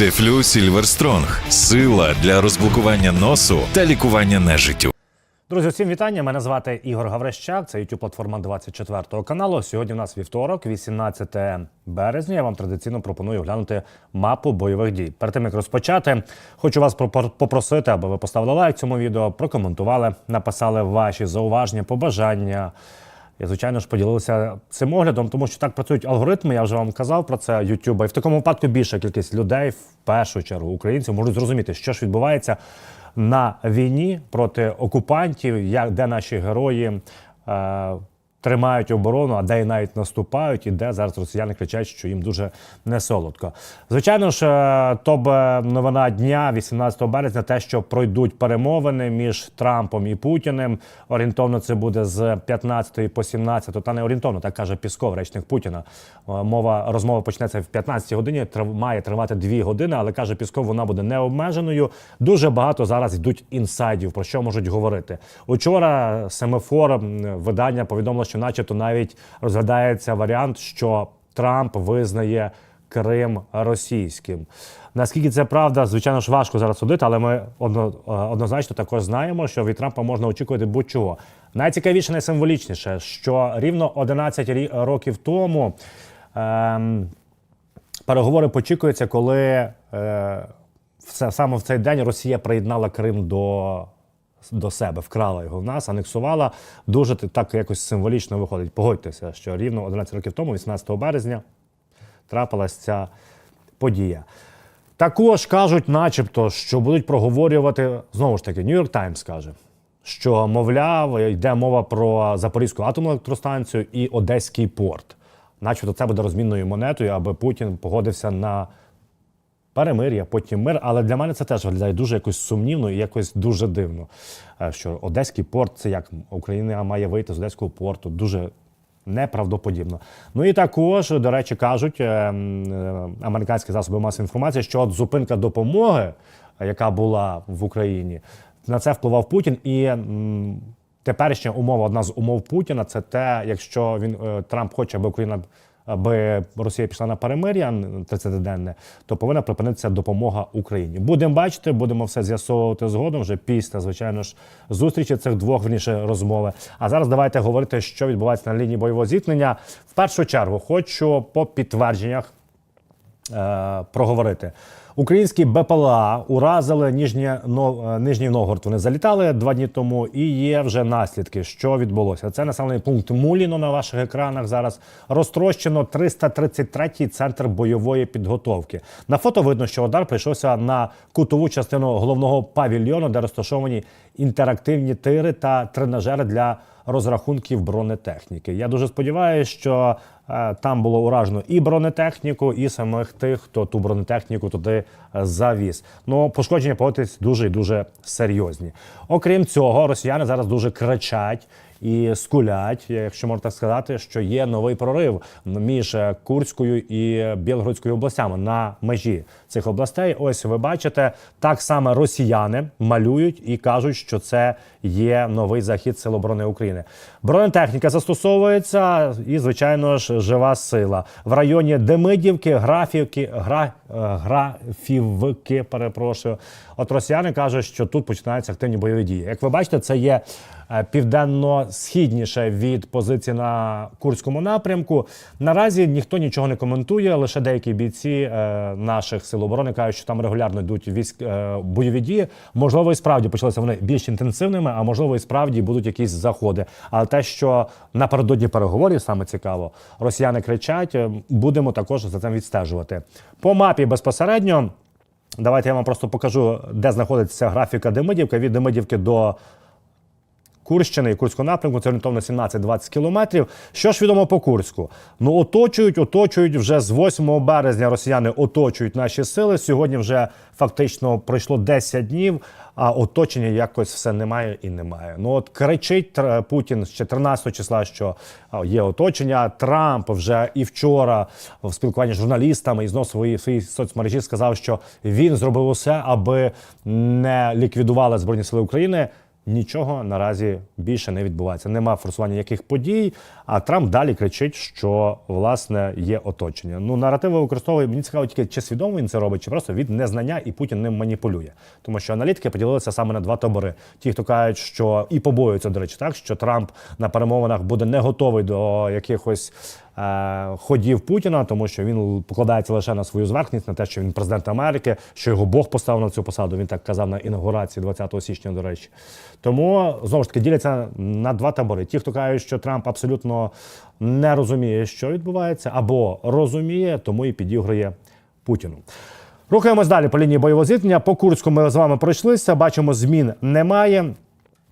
Дефлю Сільверстронг сила для розблокування носу та лікування нежиттю. Друзі, всім вітання. Мене звати Ігор Гаврищак. Це youtube платформа 24 каналу. Сьогодні у нас вівторок, 18 березня. Я вам традиційно пропоную оглянути мапу бойових дій. Перед тим як розпочати, хочу вас попросити, аби ви поставили лайк цьому відео, прокоментували, написали ваші зауваження, побажання. І, звичайно ж, поділилися цим оглядом, тому що так працюють алгоритми. Я вже вам казав про це YouTube. І в такому випадку більша кількість людей, в першу чергу українців, можуть зрозуміти, що ж відбувається на війні проти окупантів, як де наші герої. Е, Тримають оборону, а де і навіть наступають, і де зараз росіяни кричать, що їм дуже не солодко. Звичайно ж, е, топ е, новина дня, 18 березня, те, що пройдуть перемовини між Трампом і Путіним. Орієнтовно це буде з 15 по 17, та не орієнтовно, так каже Пісков, речник Путіна. Е, Мова розмова почнеться в 15 годині, має тривати 2 години, але каже Пісков, вона буде необмеженою. Дуже багато зараз йдуть інсайдів, про що можуть говорити. Учора семафор м, видання повідомило, що, начебто, навіть розглядається варіант, що Трамп визнає Крим російським. Наскільки це правда, звичайно ж важко зараз судити, але ми е, однозначно також знаємо, що від Трампа можна очікувати будь-чого. Найцікавіше, найсимволічніше, що рівно 11 рі- років тому. Ем, Переговори почікуються, коли е, саме в цей день Росія приєднала Крим до, до себе, вкрала його в нас, анексувала. Дуже так якось символічно виходить. Погодьтеся, що рівно 11 років тому, 18 березня, трапилась ця подія. Також кажуть, начебто, що будуть проговорювати знову ж таки, Нью-Йорк Таймс каже, що, мовляв, йде мова про Запорізьку атомну електростанцію і Одеський порт. Начебто це буде розмінною монетою, аби Путін погодився на перемир'я, потім мир. Але для мене це теж виглядає дуже якось сумнівно і якось дуже дивно. Е, Що Одеський порт це як Україна має вийти з Одеського порту. Дуже неправдоподібно. Ну і також, до речі, кажуть е, м, е, американські засоби масової інформації, що от зупинка допомоги, е, яка була в Україні, на це впливав Путін і. Теперішня умова, одна з умов Путіна, це те, якщо він Трамп хоче, аби Україна аби Росія пішла на перемир'я 30-денне, то повинна припинитися допомога Україні. Будемо бачити, будемо все з'ясовувати згодом вже після, звичайно ж, зустрічі цих двох верніше розмови. А зараз давайте говорити, що відбувається на лінії бойового зіткнення. В першу чергу хочу по підтвердженнях е, проговорити. Українські БПЛА уразили Ніжнє, Но- е, Нижній Новгород. Вони залітали два дні тому, і є вже наслідки, що відбулося. Це населений пункт Муліно на ваших екранах. Зараз розтрощено 333-й центр бойової підготовки. На фото видно, що удар прийшовся на кутову частину головного павільйону, де розташовані інтерактивні тири та тренажери для розрахунків бронетехніки. Я дуже сподіваюся, що там було уражено і бронетехніку, і самих тих, хто ту бронетехніку туди е, завіз. Ну пошкодження погодьтесь дуже і дуже серйозні. Окрім цього, росіяни зараз дуже кричать. І скулять, якщо можна так сказати, що є новий прорив між Курською і Білгородською областями на межі цих областей. Ось ви бачите, так само росіяни малюють і кажуть, що це є новий захід Сил оборони України. Бронетехніка застосовується, і звичайно ж жива сила в районі Демидівки, графівки, гра, е, графівки. Перепрошую. От росіяни кажуть, що тут починаються активні бойові дії. Як ви бачите, це є південно-східніше від позиції на Курському напрямку. Наразі ніхто нічого не коментує, лише деякі бійці е, наших сил оборони кажуть, що там регулярно йдуть військ е, бойові дії. Можливо, і справді почалися вони більш інтенсивними, а можливо, і справді будуть якісь заходи. Але те, що напередодні переговорів саме цікаво, росіяни кричать, е, будемо також за цим відстежувати. По мапі безпосередньо. Давайте я вам просто покажу, де знаходиться графіка Демидівка. Від Демидівки до Курщини і Курського напрямку, це орієнтовно 17-20 кілометрів. Що ж відомо по Курську? Ну, оточують, оточують вже з 8 березня росіяни оточують наші сили. Сьогодні вже фактично пройшло 10 днів, а оточення якось все немає і немає. Ну от кричить Путін з 14 числа, що є оточення. Трамп вже і вчора в спілкуванні з журналістами і знову свої свої соцмережі сказав, що він зробив усе, аби не ліквідували збройні сили України. Нічого наразі більше не відбувається. Нема форсування яких подій. А Трамп далі кричить, що власне є оточення. Ну наративи використовує. Мені цікаво тільки чи свідомо він це робить, чи просто від незнання і Путін ним маніпулює. Тому що аналітики поділилися саме на два табори. Ті, хто кажуть, що і побоюються, до речі, так що Трамп на перемовинах буде не готовий до якихось ходів Путіна, тому що він покладається лише на свою зверхність, на те, що він президент Америки, що його Бог поставив на цю посаду. Він так казав на інаугурації 20 січня, до речі. Тому знову ж таки діляться на два табори. Ті, хто кажуть, що Трамп абсолютно не розуміє, що відбувається, або розуміє, тому і підігрує Путіну. Рухаємось далі по лінії бойового зіткнення. По Курську ми з вами пройшлися. Бачимо, змін немає.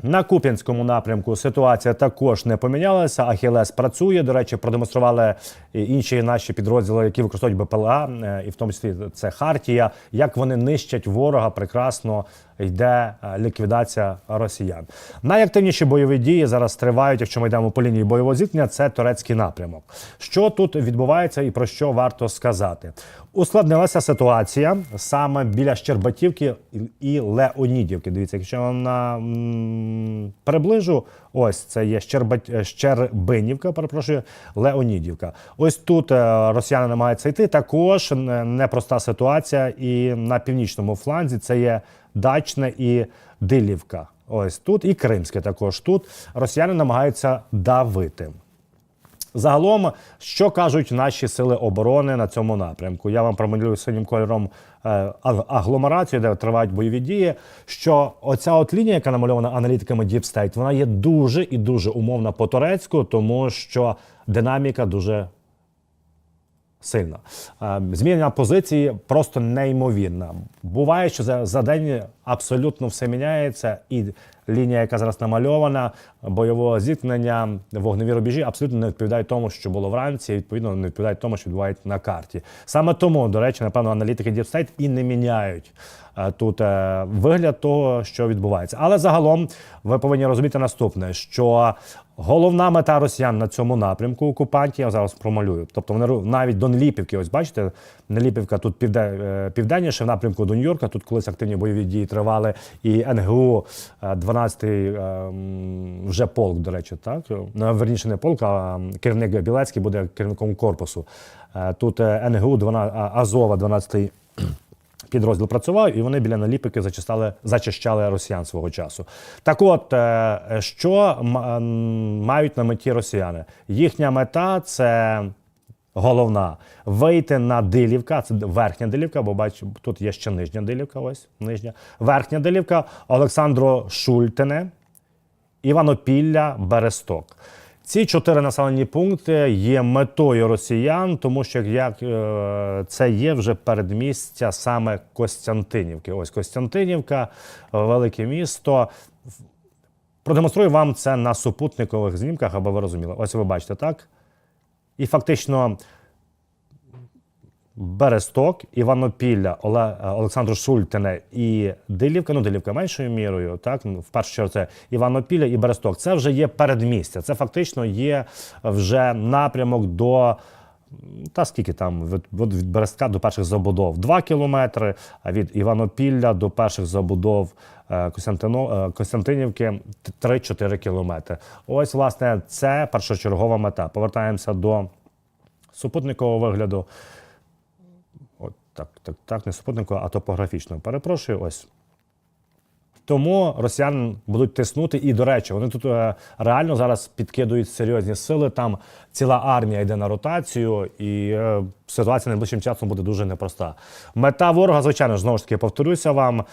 На Куп'янському напрямку ситуація також не помінялася. Ахілес працює. До речі, продемонстрували інші наші підрозділи, які використовують БПЛА, е, і в тому числі це Хартія. Як вони нищать ворога, прекрасно йде е, ліквідація росіян. Найактивніші бойові дії зараз тривають, якщо ми йдемо по лінії бойового зіткнення, це турецький напрямок. Що тут відбувається і про що варто сказати? Ускладнилася ситуація саме біля Щербатівки і Леонідівки. Дивіться, якщо я вам на приближу, ось це є Щербинівка, перепрошую, Леонідівка. Ось тут е, росіяни намагаються йти. Також непроста ситуація. І на північному фланзі це є Дачне і Дилівка. Ось тут, і Кримське також тут. Росіяни намагаються давити. Загалом, що кажуть наші сили оборони на цьому напрямку? Я вам промалюю синім кольором е, агломерацію, де тривають бойові дії. Що оця от лінія, яка намальована аналітиками Deep State, вона є дуже і дуже умовна по турецьку, тому що динаміка дуже сильна. Е, Зміна позиції просто неймовірна. Буває, що за, за день абсолютно все міняється, і лінія, яка зараз намальована, бойового зіткнення, вогневі рубежі абсолютно не відповідають тому, що було вранці, і відповідно не відповідають тому, що відбувається на карті. Саме тому, до речі, напевно, аналітики Deep State і не міняють е, тут е, вигляд того, що відбувається. Але загалом ви повинні розуміти наступне, що головна мета росіян на цьому напрямку окупантів, я зараз промалюю. Тобто вони навіть до Неліпівки, ось бачите, Неліпівка тут е, південніше, в напрямку до Нью-Йорка. Тут колись активні бойові дії тривали. І НГУ е, 12-й е, вже полк, до речі, так Ну, верніше не полк, а керівник Білецький буде керівником корпусу. Е, Тут е, НГУ 12, Азова 12-й підрозділ працював, і вони біля наліпики зачищали, зачищали росіян свого часу. Так от, е, що мають на меті росіяни? Їхня мета це. Головна вийти на Дилівка, це верхня Дилівка, бо бачу, тут є ще нижня Дилівка, ось нижня. Верхня Дилівка, Олександро Шультине, Іванопілля, Бересток. Ці чотири населені пункти є метою росіян, тому що як е, це є вже передмістя саме Костянтинівки. Ось Костянтинівка, велике місто. Продемонструю вам це на супутникових знімках, аби ви розуміли. Ось ви бачите, так? І фактично Бересток, Іванопілля, Оле, е, Олександр Шультине і Дилівка, ну Дилівка меншою мірою, так ну, в першу чергу це Іванопілля і Бересток. Це вже є передмістя. Це фактично є вже напрямок до. Та скільки там від, від Берестка до перших забудов 2 кілометри, а від Іванопілля до перших забудов е, е, Костянтинівки 3-4 кілометри. Ось, власне, це першочергова мета. Повертаємося до супутникового вигляду. От так, так, так, не супутникового, а топографічного. Перепрошую, ось. Тому росіян будуть тиснути. І, до речі, вони тут е, реально зараз підкидують серйозні сили. Там ціла армія йде на ротацію, і е, ситуація найближчим часом буде дуже непроста. Мета ворога, звичайно, знову ж таки, повторюся вам,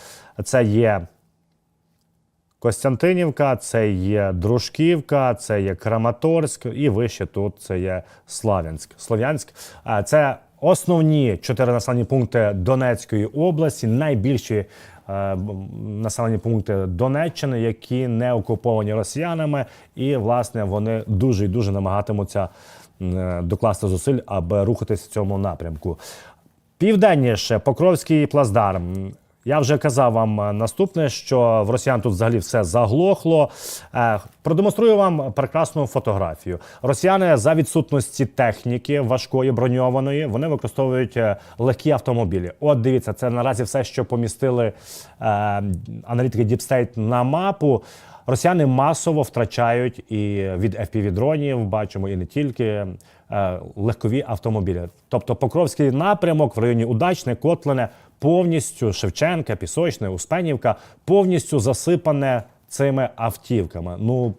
це є Костянтинівка, це є Дружківка, це є Краматорськ, і вище тут це є Славянськ. Слов'янськ. Це основні чотири населені пункти Донецької області, найбільші е, населені пункти Донеччини, які не окуповані росіянами, і власне вони дуже і дуже намагатимуться е, докласти зусиль, аби рухатись в цьому напрямку. Південніше Покровський плацдарм. Я вже казав вам е, наступне, що в росіян тут взагалі все заглохло. Е, Продемонструю вам прекрасну фотографію. Росіяни за відсутності техніки важкої броньованої вони використовують е, легкі автомобілі. От дивіться, це наразі все, що помістили аналітики Діпстейт на мапу. Росіяни масово втрачають і від FPV-дронів, бачимо, і не тільки е, легкові автомобілі. Тобто Покровський напрямок в районі Удачне, Котлине повністю Шевченка, Пісочне, Успенівка повністю засипане цими автівками. Ну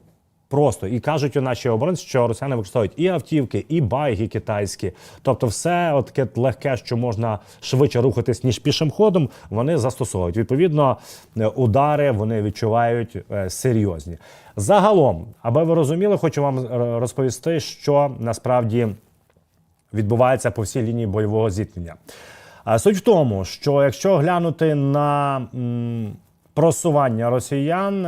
просто і кажуть у наші оборонці, що росіяни використовують і автівки, і байги китайські. Тобто, все от таке легке, що можна швидше рухатись ніж пішим ходом, вони застосовують. Відповідно, е, удари вони відчувають е, серйозні. Загалом, аби ви розуміли, хочу вам е, розповісти, що насправді відбувається по всій лінії бойового зіткнення. Суть в тому, що якщо глянути на просування росіян,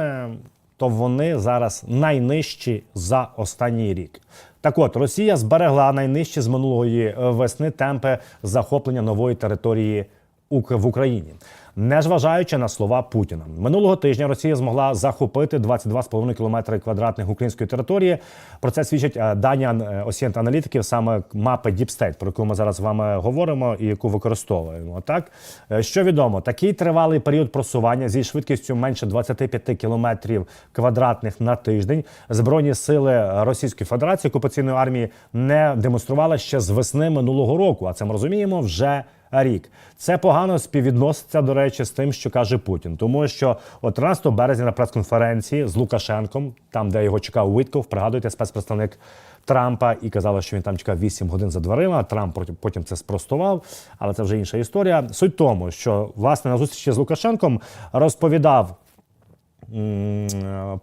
то вони зараз найнижчі за останній рік. Так от, Росія зберегла найнижчі з минулої е, весни темпи захоплення нової території в Україні. Незважаючи на слова Путіна, минулого тижня Росія змогла захопити 22,5 кілометри квадратних української території. Про це свідчать е, дані ан- осінт аналітиків, саме мапи State, про яку ми зараз з вами говоримо і яку використовуємо. Так Е, що відомо, такий тривалий період просування зі швидкістю менше 25 кілометрів квадратних на тиждень збройні сили Російської Федерації окупаційної армії не демонстрували ще з весни минулого року. А це ми розуміємо вже рік. Це погано співвідноситься, до речі, з тим, що каже Путін, тому що от 13 березня на прес-конференції з Лукашенком, там де його чекав Уітков, пригадуєте, спецпредставник Трампа, і казали, що він там чекав 8 годин за дверима. Трамп потім- це спростував, але це вже інша історія. Суть тому, що власне на зустрічі з Лукашенком розповідав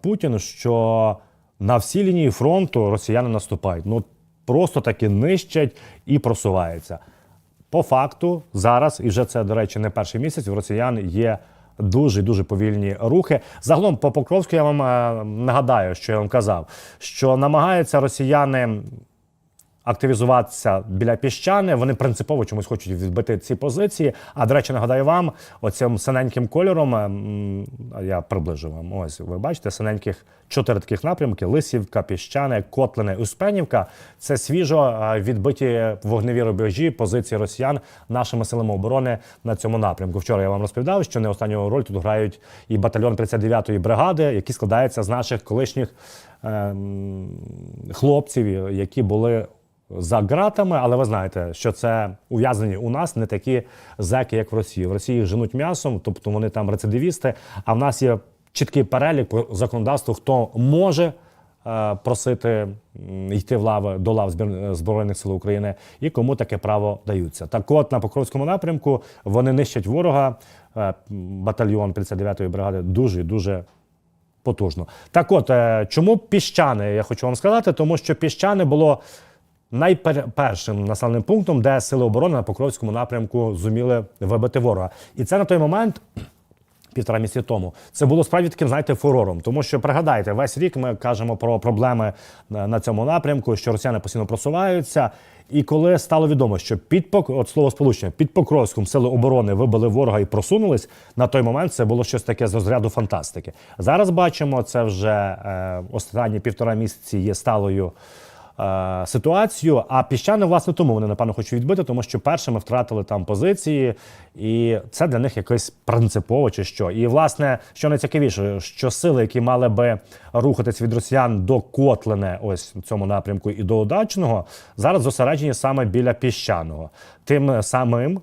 Путін, що на всій лінії фронту росіяни наступають. Ну просто таки нищать і просуваються. По факту, зараз, і вже це, до речі, не перший місяць, в росіян є дуже дуже повільні рухи. Загалом, по Покровську я вам е, нагадаю, що я вам казав, що намагаються росіяни активізуватися біля піщани. Вони принципово чомусь хочуть відбити ці позиції. А до речі, нагадаю вам, оцим синеньким кольором я приближу вам. Ось ви бачите, синеньких чотири таких напрямки: Лисівка, Піщане, Котлине, Успенівка. Це свіжо е, відбиті вогневі рубежі позиції росіян нашими силами оборони на цьому напрямку. Вчора я вам розповідав, що не останню роль тут грають і батальйон 39-ї бригади, який складається з наших колишніх ем, хлопців, які були за ґратами, але ви знаєте, що це ув'язнені у нас не такі зеки, як в Росії. В Росії їх женуть м'ясом, тобто вони там рецидивісти. А в нас є чіткий перелік по законодавству, хто може е, просити йти в лави до лав Збройних сил України і кому таке право даються. Так от на Покровському напрямку вони нищать ворога. е, Батальйон 59-ї бригади дуже дуже потужно. Так от, е, чому піщани? Я хочу вам сказати, тому що піщани було найпершим населеним пунктом, де сили оборони на Покровському напрямку зуміли вибити ворога. І це на той момент. Півтора місяці тому це було справді таким, знаєте, фурором. Тому що пригадайте, весь рік ми кажемо про проблеми на цьому напрямку, що росіяни постійно просуваються. І коли стало відомо, що під Пок- от слово сполучення під Покровськом сили оборони вибили ворога і просунулись, на той момент це було щось таке з розряду фантастики. Зараз бачимо, це вже е, останні півтора місяці є сталою ситуацію. А піщани, власне, тому вони напевно хочуть відбити, тому що першими втратили там позиції, і це для них якось принципово чи що. І власне, що найцікавіше, що сили, які мали би рухатись від росіян до Котлине, ось в цьому напрямку, і до Удачного, зараз зосереджені саме біля піщаного. Тим самим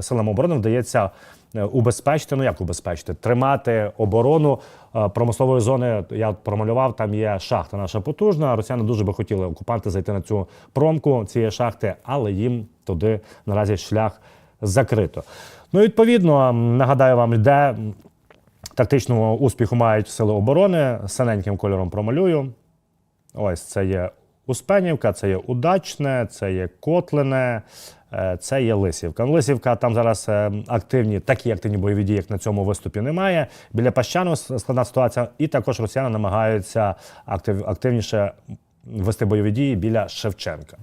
силам оборони вдається е, убезпечити, ну як убезпечити, тримати оборону е, промислової зони. Я промалював, там є шахта наша потужна. Росіяни дуже би хотіли окупанти зайти на цю промку цієї шахти, але їм туди наразі шлях закрито. Ну, відповідно, нагадаю вам, де тактичного успіху мають сили оборони. Синеньким кольором промалюю. Ось це є Успенівка, це є Удачне, це є Котлине, е, це є Лисівка. Ну, Лисівка там зараз е, активні, такі активні бойові дії, як на цьому виступі, немає. Біля Пащану складна ситуація, і також росіяни намагаються актив, активніше вести бойові дії біля Шевченка.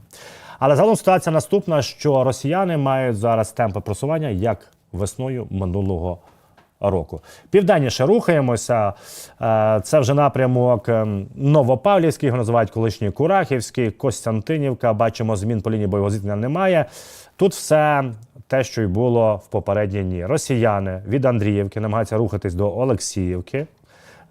Але загалом ситуація наступна, що росіяни мають зараз темпи просування як весною минулого року. Південніше рухаємося. Е, Це вже напрямок ем, Новопавлівський, його називають колишній Курахівський, Костянтинівка. Бачимо, змін по лінії бойового зіткнення немає. Тут все те, що й було в попередні дні. Росіяни від Андріївки намагаються рухатись до Олексіївки.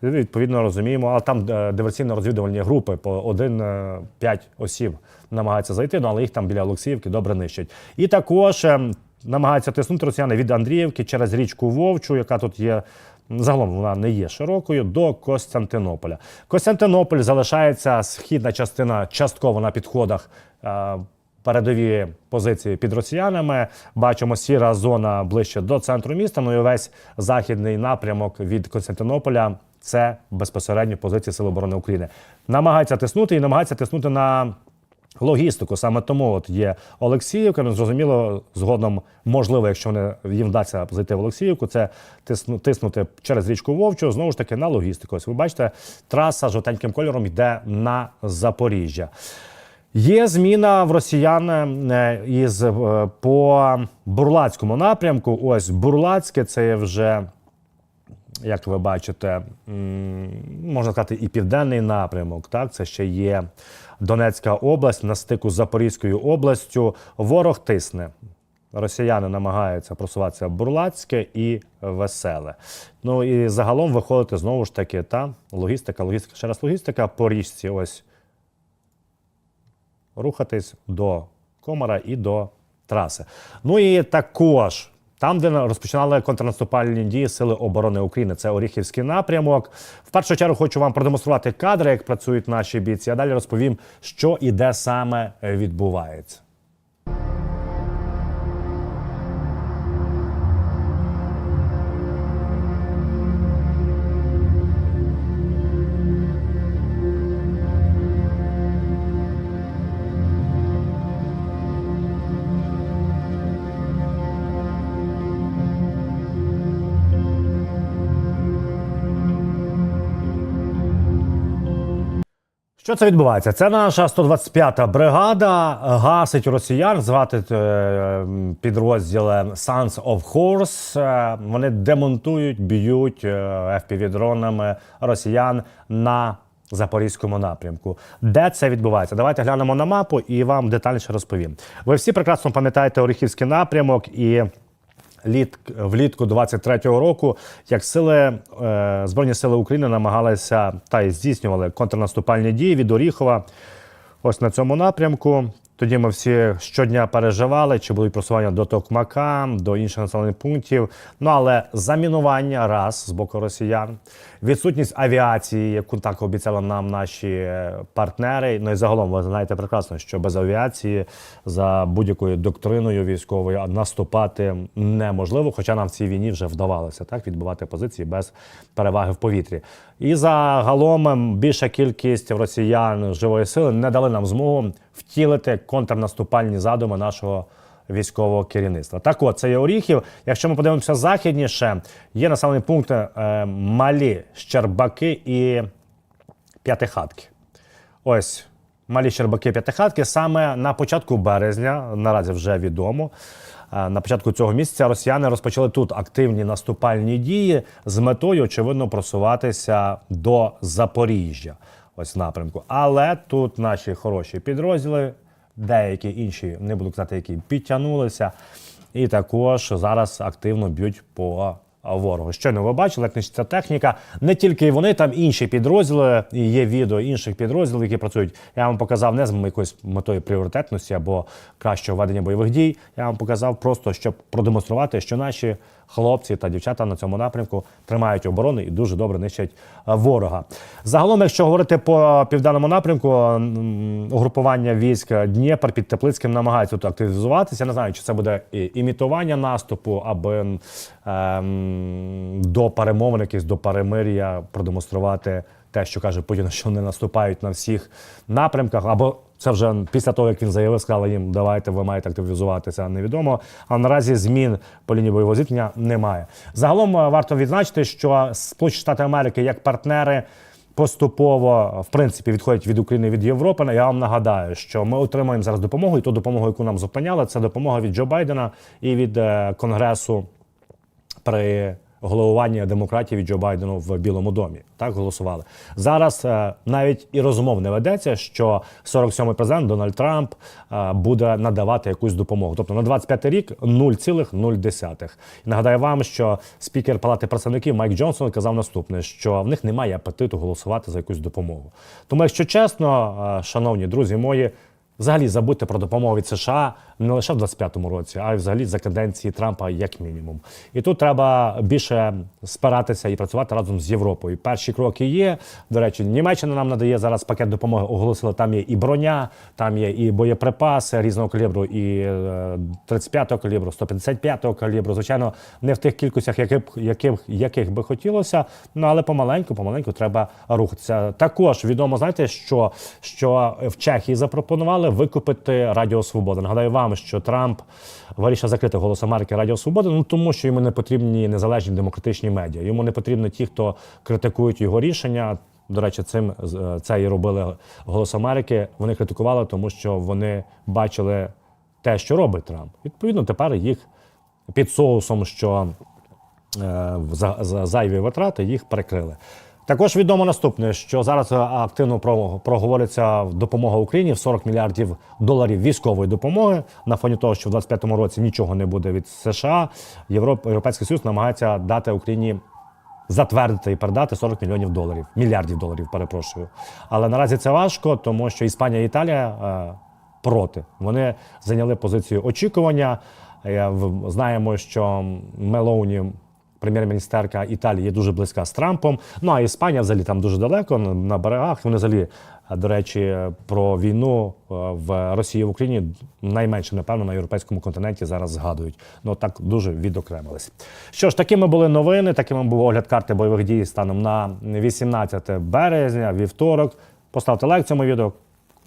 Відповідно розуміємо, але там е, диверсійно-розвідувальні групи по 1-5 осіб намагаються зайти, ну але їх там біля Олексіївки добре нищать. І також е, намагаються тиснути росіяни від Андріївки через річку Вовчу, яка тут є. Загалом вона не є широкою до Костянтинополя. Костянтинополь залишається східна частина частково на підходах. е, Передові позиції під росіянами бачимо сіра зона ближче до центру міста. Ну і весь західний напрямок від Константинополя це безпосередньо позиції Сил оборони України. Намагаються тиснути і намагаються тиснути на логістику. Саме тому от є Олексіївка. Ну зрозуміло, згодом можливо, якщо вони їм вдасться зайти в Олексіївку, це тисну- тиснути через річку Вовчу. Знову ж таки на логістику. Ось ви бачите, траса жовтеньким кольором йде на Запоріжжя. Є зміна в росіян е, із е, по бурлацькому напрямку. Ось Бурлацьке це вже, як ви бачите, можна сказати, і південний напрямок. Так, це ще є Донецька область на стику з Запорізькою областю. Ворог тисне. Росіяни намагаються просуватися Бурлацьке і Веселе. Ну і загалом виходити знову ж таки та логістика, логістика, ще раз логістика по річці. Ось рухатись до Комара і до траси. Ну і також. Там, де розпочинали контрнаступальні дії Сили оборони України, це Оріхівський напрямок. В першу чергу хочу вам продемонструвати кадри, як працюють наші бійці. А далі розповім, що і де саме відбувається. Що це відбувається? Це наша 125-та бригада гасить росіян, звати е, підрозділ Sons of Horse. Е, Вони демонтують, б'ють FPV-дронами росіян на запорізькому напрямку. Де це відбувається? Давайте глянемо на мапу і вам детальніше розповім. Ви всі прекрасно пам'ятаєте Оріхівський напрямок і літ, влітку 23-го року, як сили е, Збройні сили України намагалися та й здійснювали контрнаступальні дії від Оріхова. Ось на цьому напрямку. Тоді ми всі щодня переживали, чи будуть просування до Токмака, до інших населених пунктів. Ну але замінування раз з боку росіян, відсутність авіації, яку так обіцяли нам наші е, партнери. Ну і загалом ви знаєте прекрасно, що без авіації за будь-якою доктриною військовою наступати неможливо. Хоча нам в цій війні вже вдавалося так відбивати позиції без переваги в повітрі. І загалом ем, більша кількість росіян живої сили не дали нам змогу втілити контрнаступальні задуми нашого військового керівництва. Так от, це є Оріхів. Якщо ми подивимося західніше, є населені пункти е, Малі, Щербаки і П'ятихатки. Ось малі Щербаки П'ятихатки саме на початку березня, наразі вже відомо. е, На початку цього місяця росіяни розпочали тут активні наступальні дії з метою, очевидно, просуватися до Запоріжжя. Ось напрямку. Але тут наші хороші підрозділи, деякі інші, не буду казати, які підтягнулися, і також зараз активно б'ють по ворогу. Щойно ви бачили, як нищиться техніка. Не тільки вони, там інші підрозділи, і є відео інших підрозділів, які працюють. Я вам показав не з якоюсь метою пріоритетності або кращого ведення бойових дій. Я вам показав просто, щоб продемонструвати, що наші хлопці та дівчата на цьому напрямку тримають оборону і дуже добре нищать е, ворога. Загалом, якщо говорити по південному напрямку, угрупування військ Дніпр під Теплицьким намагається тут активізуватися. Не знаю, чи це буде імітування наступу, аби ем, до перемовин, якихось до перемир'я продемонструвати те, що каже Путін, що вони наступають на всіх напрямках, або це вже після того, як він заявив, сказали їм, давайте ви маєте активізуватися, невідомо. А наразі змін по лінії бойового зіткнення немає. Загалом е, варто відзначити, що Сполучені Штати Америки як партнери. Поступово, в принципі, відходять від України від Європи. Я вам нагадаю, що ми отримуємо зараз допомогу, і ту допомогу, яку нам зупиняли, це допомога від Джо Байдена і від е, Конгресу при головуванні демократів і Джо Байдену в Білому домі. Так голосували. Зараз е, навіть і розмов не ведеться, що 47-й президент Дональд Трамп е, буде надавати якусь допомогу. Тобто на 25-й рік 0,0. І нагадаю вам, що спікер Палати представників Майк Джонсон казав наступне: що в них немає апетиту голосувати за якусь допомогу. Тому, якщо чесно, е, шановні друзі мої. Взагалі забудьте про допомогу від США не лише в 25-му році, а й взагалі за каденції Трампа як мінімум. І тут треба більше спиратися і працювати разом з Європою. Перші кроки є. До речі, Німеччина нам надає зараз пакет допомоги. Оголосили, там є і броня, там є і боєприпаси різного калібру, і е, 35-го калібру, 155-го калібру. Звичайно, не в тих кількостях, яких, яких, яких би хотілося. Ну але помаленьку, помаленьку треба рухатися. Також відомо, знаєте, що, що в Чехії запропонували викупити Радіо Свобода. Нагадаю вам, що Трамп вирішив закрити голос Америки Радіо Свобода, ну тому що йому не потрібні незалежні демократичні медіа. Йому не потрібні ті, хто критикують його рішення. До речі, цим е, це і робили голос Америки. Вони критикували, тому що вони бачили те, що робить Трамп. Відповідно, тепер їх під соусом, що е, за, за зайві витрати їх перекрили. Також відомо наступне, що зараз е, активно проговориться допомога Україні в 40 мільярдів доларів військової допомоги. На фоні того, що в 25-му році нічого не буде від США. Європ, Європейський Союз намагається дати Україні затвердити і передати 40 мільйонів доларів, мільярдів доларів, перепрошую. Але наразі це важко, тому що Іспанія і Італія е, проти. Вони зайняли позицію очікування. Е, в- Знаємо, що Мелоуні, прем'єр-міністерка Італії, є дуже близька з Трампом. Ну а Іспанія взагалі там дуже далеко на- берегах. Вони взагалі, е, до речі, про війну е, в Росії в Україні найменше, напевно, на європейському континенті зараз згадують. Ну так дуже відокремились. Що ж, такими були новини. Такими був огляд карти бойових дій станом на 18 березня, вівторок. Поставте лайк цьому відео,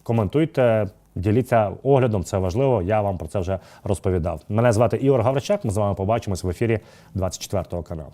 коментуйте. Діліться оглядом, це важливо. Я вам про це вже розповідав. Мене звати Ігор Гавричак. Ми з вами побачимось в ефірі 24 каналу.